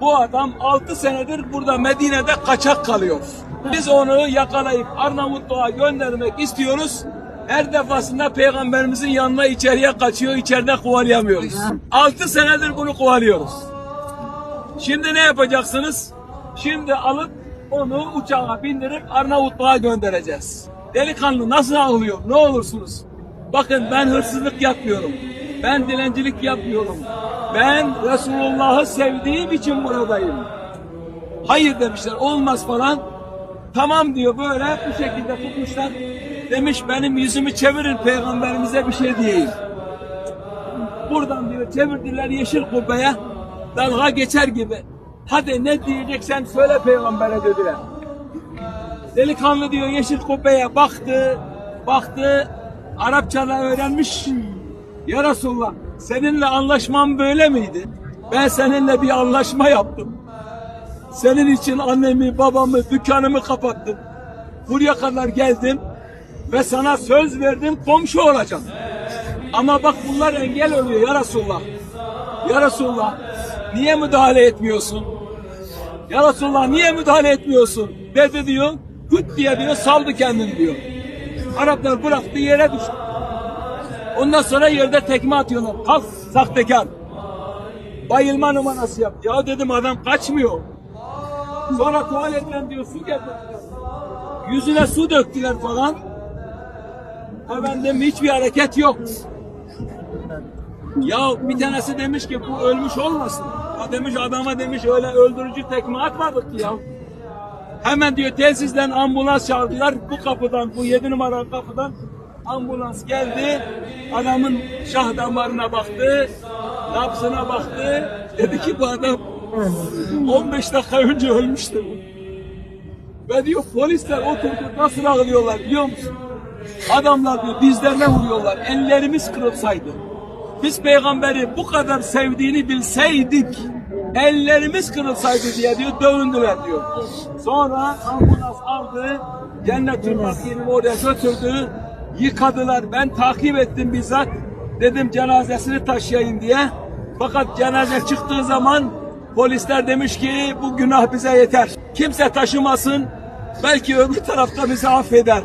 Bu adam 6 senedir burada Medine'de kaçak kalıyor. Biz onu yakalayıp Arnavutluğa göndermek istiyoruz. Her defasında peygamberimizin yanına içeriye kaçıyor, içeride kovalayamıyoruz. 6 senedir bunu kovalıyoruz. Şimdi ne yapacaksınız? Şimdi alıp onu uçağa bindirip Arnavutluğa göndereceğiz. Delikanlı nasıl ağlıyor? Ne olursunuz? Bakın ben hırsızlık yapmıyorum. Ben dilencilik yapmıyorum. Ben Resulullah'ı sevdiğim için buradayım. Hayır demişler olmaz falan. Tamam diyor böyle bu şekilde tutmuşlar. Demiş benim yüzümü çevirin peygamberimize bir şey diyeyim. Buradan diyor çevirdiler yeşil kubbeye dalga geçer gibi. Hadi ne diyeceksen söyle peygambere dediler. Delikanlı diyor yeşil kubbeye baktı, baktı, Arapçada öğrenmiş. Ya Resulallah seninle anlaşmam böyle miydi? Ben seninle bir anlaşma yaptım. Senin için annemi, babamı, dükkanımı kapattım. Buraya kadar geldim ve sana söz verdim komşu olacağım. Ama bak bunlar engel oluyor ya Resulallah. Ya Resulallah niye müdahale etmiyorsun? Ya Resulallah niye müdahale etmiyorsun? Dedi diyor. Hüt diye diyor saldı kendini diyor. Araplar bıraktı yere düştü. Ondan sonra yerde tekme atıyorlar. Kalk sahtekar. Bayılma numarası yap. Ya dedim adam kaçmıyor. Sonra tuvaletten diyor su getir. Yüzüne su döktüler falan. Efendim hiçbir hareket yok. Ya bir tanesi demiş ki bu ölmüş olmasın. Ya demiş adama demiş öyle öldürücü tekme atmadık ki ya. Hemen diyor telsizden ambulans çağırdılar. Bu kapıdan, bu yedi numaralı kapıdan ambulans geldi. Adamın şah damarına baktı. Nabzına baktı. Dedi ki bu adam 15 dakika önce ölmüştü. Ve diyor polisler oturdu nasıl ağlıyorlar biliyor musun? Adamlar diyor dizlerine vuruyorlar. Ellerimiz kırılsaydı. Biz peygamberi bu kadar sevdiğini bilseydik ellerimiz kırılsaydı diye diyor dövündüler diyor. Sonra ambulans aldı cennet-ül Bakir'in oraya götürdü. Yıkadılar. Ben takip ettim bizzat. Dedim cenazesini taşıyayım diye. Fakat cenaze çıktığı zaman polisler demiş ki bu günah bize yeter. Kimse taşımasın. Belki öbür tarafta bizi affeder.